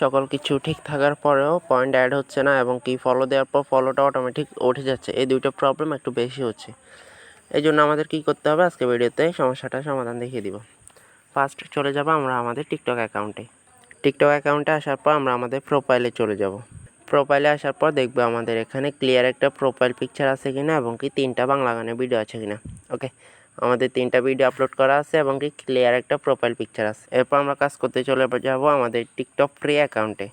সকল কিছু ঠিক থাকার পরেও পয়েন্ট অ্যাড হচ্ছে না এবং কি ফলো দেওয়ার পর ফলোটা অটোমেটিক উঠে যাচ্ছে। এই দুইটা প্রবলেম একটু বেশি হচ্ছে। এই জন্য আমাদের কী করতে হবে? আজকে ভিডিওতে সমস্যাটার সমাধান দেখিয়ে দিব। ফার্স্ট চলে যাব আমরা আমাদের টিকটক অ্যাকাউন্টে টিকটক অ্যাকাউন্টে আসার পর আমরা আমাদের প্রোফাইলে চলে যাব। প্রোফাইলে আসার পর দেখব আমাদের এখানে ক্লিয়ার একটা প্রোফাইল পিকচার আছে কিনা এবং কি তিনটা বাংলা গানের ভিডিও আছে কিনা। ওকে আমাদের তিনটা ভিডিও আপলোড করা আছে এবং কি ক্লিয়ার একটা প্রোফাইল পিকচার আছে। এরপর আমরা কাজ করতে চলে যাব আমাদের টিকটক ফ্রি অ্যাকাউন্টে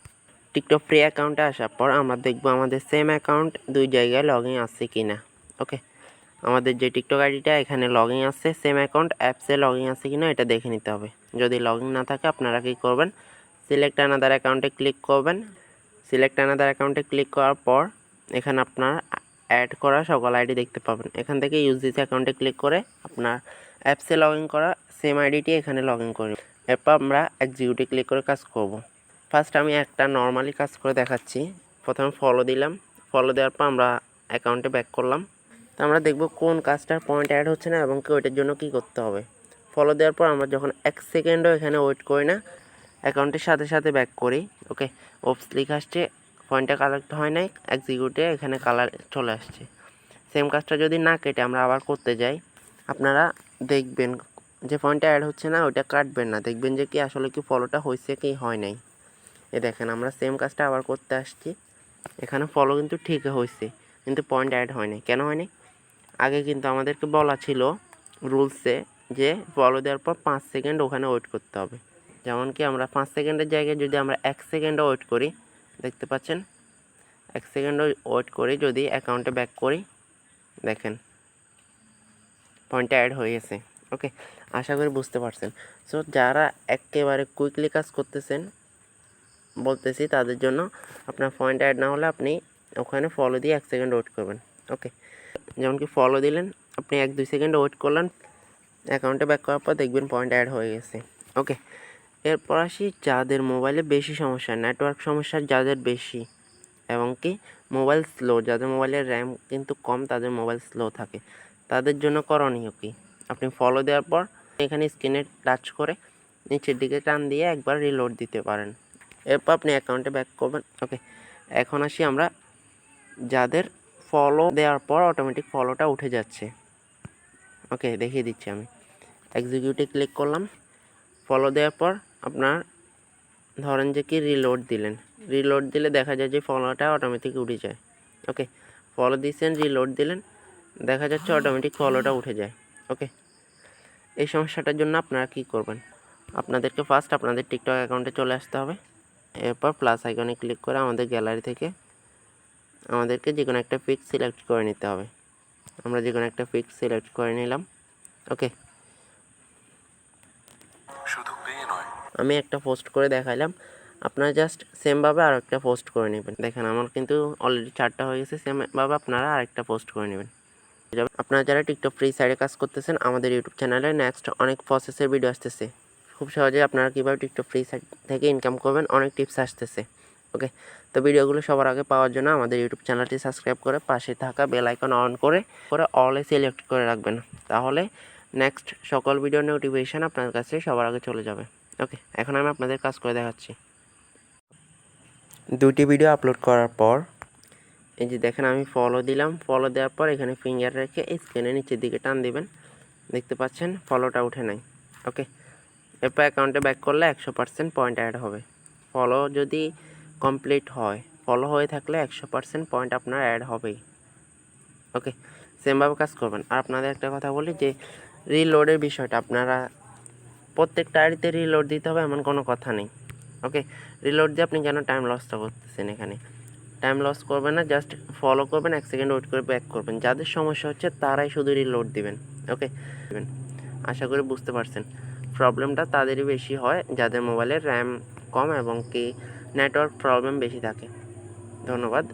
টিকটক ফ্রি অ্যাকাউন্টে আসার পর আমরা দেখব আমাদের সেম অ্যাকাউন্ট দুই জায়গায় লগ ইন আছে কি না ওকে আমাদের যে টিকটক আইডিটা, এখানে লগ ইন আছে সেম অ্যাকাউন্ট অ্যাপসে লগ ইন আছে কি না এটা দেখে নিতে হবে। যদি লগ ইন না থাকে, আপনারা কী করবেন? সিলেক্ট আনাদার অ্যাকাউন্টে ক্লিক করবেন। সিলেক্ট আনাদার অ্যাকাউন্টে ক্লিক করার পর, এখানে আপনার অ্যাড করা সকল আইডি দেখতে পাবেন। এখান থেকে ইউজ দিস অ্যাকাউন্টে ক্লিক করে আপনার অ্যাপসে লগ ইন করা সেম আইডিটি এখানে লগ ইন করি এরপর আমরা এক্সিকিউটে ক্লিক করে কাজ করব। ফার্স্ট আমি একটা নর্মালি কাজ করে দেখাচ্ছি। প্রথমে ফলো দিলাম। ফলো দেওয়ার পর আমরা অ্যাকাউন্টে ব্যাক করলাম। তো আমরা দেখব কোন কাজটার পয়েন্ট অ্যাড হচ্ছে না এবং কি ওইটার জন্য কী করতে হবে। ফলো দেওয়ার পর আমরা যখন এক সেকেন্ডও এখানে ওয়েট করি না অ্যাকাউন্টের সাথে সাথে ব্যাক করি। ওকে ওপস লিখ আসছে পয়েন্টটা কালেক্ট হয় নাই এক্সিকিউটে এখানে কালার চলে আসছে। সেম কাজটা যদি না কেটে আমরা আবার করতে যাই, আপনারা দেখবেন যে পয়েন্টটা অ্যাড হচ্ছে না, ওইটা কাটবেন না। দেখবেন যে কি আসলে কি ফলোটা হয়েছে কি হয় নাই। এ দেখেন, আমরা সেম কাজটা আবার করতে আসছি। এখানে ফলো কিন্তু ঠিক হয়েছে, কিন্তু পয়েন্ট অ্যাড হয় নাই। কেন হয়নি আগে কিন্তু আমাদেরকে বলা ছিল রুলসে যে ফলো দেওয়ার পর পাঁচ সেকেন্ড ওখানে ওয়েট করতে হবে। যেমন কি আমরা পাঁচ সেকেন্ডের জায়গায় যদি আমরা এক সেকেন্ডও ওয়েট করি দেখতে পাচ্ছেন? এক সেকেন্ডও ওয়েট করি যদি অ্যাকাউন্টে ব্যাক করি। দেখেন পয়েন্টটা অ্যাড হয়ে গেছে। ওকে আশা করি বুঝতে পারছেন। সো যারা একেবারে কুইকলি কাজ করতেছেন, বলতেছি তাদের জন্য আপনার পয়েন্ট অ্যাড না হলে আপনি ওখানে ফলো দিয়ে এক সেকেন্ড ওয়েট করবেন। ওকে যেমন কি ফলো দিলেন, আপনি এক দুই সেকেন্ড ওয়েট করলেন অ্যাকাউন্টে ব্যাক করার পর দেখবেন পয়েন্ট অ্যাড হয়ে গেছে। ওকে এরপর আসি যাদের মোবাইলে বেশি সমস্যা নেটওয়ার্ক সমস্যা যাদের বেশি এবং কি মোবাইল স্লো যাদের মোবাইলের র্যাম কিন্তু কম, তাদের মোবাইল স্লো থাকে। তাদের জন্য করণীয় কি? আপনি ফলো দেওয়ার পর এখানে স্ক্রিনে টাচ করে নিচের দিকে টান দিয়ে একবার রিলোড দিতে পারেন। এরপর আপনি অ্যাকাউন্টে ব্যাক করবেন। ওকে এখন আসি আমরা যাদের ফলো দেওয়ার পর অটোমেটিক ফলোটা উঠে যাচ্ছে। ওকে দেখিয়ে দিচ্ছি আমি। এক্সিকিউটিভ ক্লিক করলাম। ফলো দেওয়ার পর আপনার ধরেন যে কি রিলোড দিলেন। রিলোড দিলে দেখা যায় যে ফলোটা অটোমেটিক উঠে যায়। ওকে ফলো দিচ্ছেন রিলোড দিলেন, দেখা যাচ্ছে অটোমেটিক ফলোটা উঠে যায়। ওকে এই সমস্যাটার জন্য আপনারা কি করবেন? আপনাদেরকে ফার্স্ট আপনাদের টিকটক অ্যাকাউন্টে চলে আসতে হবে। এরপর প্লাস আইকনে ক্লিক করে আমাদের গ্যালারি থেকে আমাদেরকে যে কোনো একটা পিক সিলেক্ট করে নিতে হবে। আমরা যে কোনো একটা পিক সিলেক্ট করে নিলাম। ওকে আমি একটা পোস্ট করে দেখাইলাম। আপনারা জাস্ট সেমভাবে আর একটা পোস্ট করে নেবেন। দেখেন, আমার কিন্তু অলরেডি চারটা হয়ে গেছে। সেমভাবে আপনারা আরেকটা পোস্ট করে নেবেন। আপনারা যারা টিকটক ফ্রি সাইডে কাজ করতেছেন, আমাদের ইউটিউব চ্যানেলে নেক্সট অনেক প্রসেসের ভিডিও আসতেছে। খুব সহজে আপনারা কীভাবে টিকটক ফ্রি সাইট থেকে ইনকাম করবেন, অনেক টিপস আসতেছে। ওকে তো ভিডিওগুলো সবার আগে পাওয়ার জন্য আমাদের ইউটিউব চ্যানেলটি সাবস্ক্রাইব করে পাশে থাকা বেল আইকন অন করে করে অলে সিলেক্ট করে রাখবেন। তাহলে নেক্সট সকল ভিডিও নোটিফিকেশান আপনার কাছে সবার আগে চলে যাবে। ওকে এখন আমি আপনাদের কাজ করে দেখাচ্ছি। দুটি ভিডিও আপলোড করার পর, এই যে দেখেন আমি ফলো দিলাম। ফলো দেওয়ার পর এখানে ফিঙ্গার রেখে স্ক্রিনের নিচের দিকে টান দিবেন। দেখতে পাচ্ছেন ফলোটা উঠে নাই। ওকে এরপর অ্যাকাউন্টে ব্যাক করলে একশো পার্সেন্ট পয়েন্ট অ্যাড হবে। ফলো যদি কমপ্লিট হয় ফলো হয়ে থাকলে একশো পার্সেন্ট পয়েন্ট আপনার অ্যাড হবেই। ওকে সেমভাবে কাজ করবেন। আর আপনাদের একটা কথা বলি যে রিলোডের বিষয়টা আপনারা প্রত্যেকটা আইডিতে রিলোড দিতে হবে, এমন কোনো কথা নেই। ওকে রিলোড দিয়ে আপনি কেন টাইম লসটা করতেছেন এখানে? টাইম লস করবেন না জাস্ট ফলো করবেন, এক সেকেন্ড ওয়েট করে ব্যাক করবেন। যাদের সমস্যা হচ্ছে, তারাই শুধু রিলোড দিবেন। ওকে দিবেন আশা করি বুঝতে পারছেন। প্রবলেমটা তাদেরই বেশি হয়, যাদের মোবাইলের র্যাম কম এবং কি নেটওয়ার্ক প্রবলেম বেশি থাকে। ধন্যবাদ।